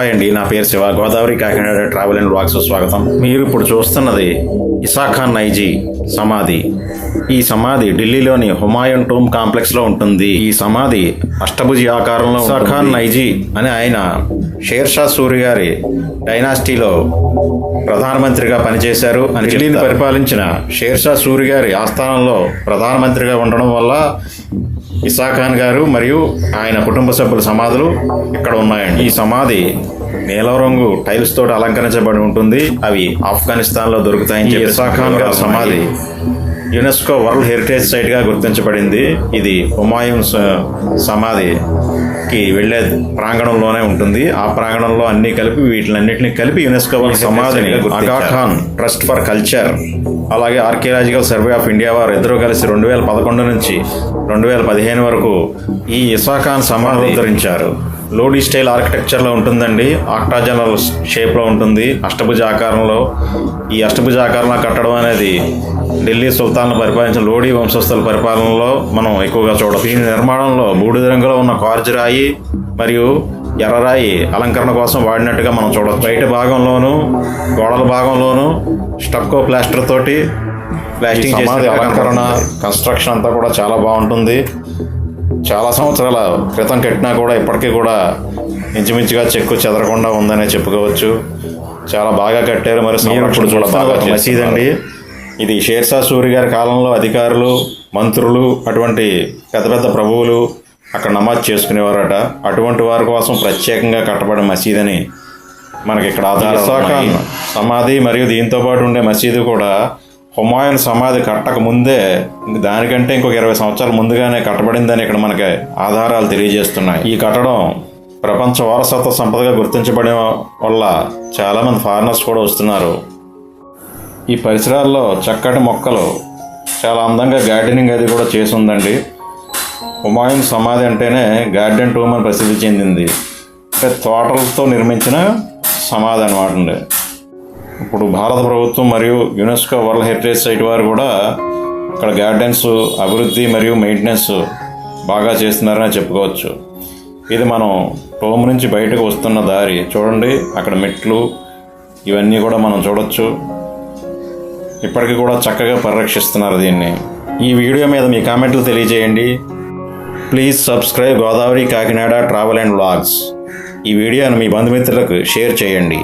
Hi అండి నా పేరు Shiva. Godavari Kakinada travel and blogs స్వాగతం. మీరు ఇప్పుడు చూస్తున్నది ఇసాఖాన్ నైజీ సమాధి. ఈ సమాధి ఢిల్లీలోని హుమాయూన్ టూమ్ కాంప్లెక్స్లో ఉంటుంది. ఈ సమాధి అష్టభుజి ఆకారంలో ఇసాఖాన్ నైజీ అని ఆయన షేర్షా సూరి గారి డైనాసిటీలో ప్రధానమంత్రిగా పనిచేశారు అని ఢిల్లీని పరిపాలించిన షేర్షా సూరి గారి ఆస్థానంలో ప్రధానమంత్రిగా ఉండడం వల్ల ఇసాఖాన్ గారు మరియు ఆయన కుటుంబ సభ్యుల సమాధులు ఇక్కడ ఉన్నాయండి. ఈ సమాధి నీలం రంగు టైల్స్ తోటి అలంకరించబడి ఉంటుంది. అవి ఆఫ్ఘనిస్తాన్లో దొరుకుతాయని చెప్పి ఇసాఖాన్ గారి సమాధి యునెస్కో వరల్డ్ హెరిటేజ్ సైట్గా గుర్తించబడింది. ఇది హుమాయూన్ స- సమాధికి వెళ్ళే ప్రాంగణంలోనే ఉంటుంది. ఆ ప్రాంగణంలో అన్ని కలిపి వీటిలన్నింటినీ కలిపి యునెస్కో వరల్డ్ సమాధిని Aga Khan trust for culture అలాగే ఆర్కియలాజికల్ సర్వే ఆఫ్ ఇండియా వారు ఇద్దరు కలిసి రెండు వేల పదకొండు నుంచి రెండు వేల పదిహేను వరకు ఈ ఇసాఖాన్ సమాధి ఉద్ధరించారు. లోడీ స్టైల్ ఆర్కిటెక్చర్లో ఉంటుందండి. ఆక్టాజనల్ షేప్లో ఉంటుంది. అష్టభుజ ఆకారంలో ఈ అష్టభుజ ఆకారంలో కట్టడం అనేది ఢిల్లీ సుల్తాన్లు పరిపాలించిన లోడీ వంశస్థుల పరిపాలనలో మనం ఎక్కువగా చూడవచ్చు దీని నిర్మాణంలో బూడిద రంగులో ఉన్న కార్జురాయి మరియు ఎర్రరాయి అలంకరణ కోసం వాడినట్టుగా మనం చూడవచ్చు బయట భాగంలోను గోడల భాగంలోను స్టక్కో ప్లాస్టర్ తోటి ప్లాస్టింగ్ సమాధి అలంకరణ కన్స్ట్రక్షన్ అంతా కూడా చాలా బాగుంటుంది. చాలా సంవత్సరాల క్రితం కట్టినా కూడా ఇప్పటికీ కూడా ఇంచుమించుగా చెక్కు చెదరకుండా ఉందనే చెప్పుకోవచ్చు. చాలా బాగా కట్టారు మరి ఇప్పుడు కూడా బాగా మసీద్ అండి ఇది షేర్షా సూరి గారి కాలంలో అధికారులు మంత్రులు అటువంటి పెద్ద పెద్ద ప్రభువులు అక్కడ నమాజ్ చేసుకునేవారట. అటువంటి వారి కోసం ప్రత్యేకంగా కట్టబడిన మసీద్ అని మనకి ఇక్కడ ఆధారం సమాధి మరియు దీంతో పాటు ఉండే మసీదు కూడా హుమాయూన్ సమాధి కట్టక ముందే దానికంటే ఇంకొక ఇరవై సంవత్సరాల ముందుగానే కట్టబడిందని ఇక్కడ మనకి ఆధారాలు తెలియజేస్తున్నాయి. ఈ కట్టడం ప్రపంచ వారసత్వ సంపదగా గుర్తించబడిన వల్ల చాలామంది ఫారినర్స్ కూడా వస్తున్నారు. ఈ పరిసరాల్లో చక్కటి మొక్కలు చాలా అందంగా గార్డెనింగ్ అది కూడా చేసి ఉందండి హుమాయూన్ సమాధి అంటేనే గార్డెన్ టూమ్ అని ప్రసిద్ధి చెందింది. అంటే తోటలతో నిర్మించిన సమాధి అనమాట అండి. ఇప్పుడు భారత ప్రభుత్వం మరియు యునెస్కో వరల్డ్ హెరిటేజ్ సైట్ వారు కూడా ఇక్కడ గార్డెన్స్ అభివృద్ధి మరియు మెయింటెనెన్స్ బాగా చేస్తున్నారని చెప్పుకోవచ్చు. ఇది మనం టోమ్ నుంచి బయటకు వస్తున్న దారి. చూడండి అక్కడ మెట్లు ఇవన్నీ కూడా మనం చూడొచ్చు. ఇప్పటికీ కూడా చక్కగా పరిరక్షిస్తున్నారు దీన్ని. ఈ వీడియో మీద మీ కామెంట్లు తెలియజేయండి. Please subscribe Godavari Kakinada travel and vlogs ఈ వీడియోను మీ బంధుమిత్రులకు షేర్ చేయండి.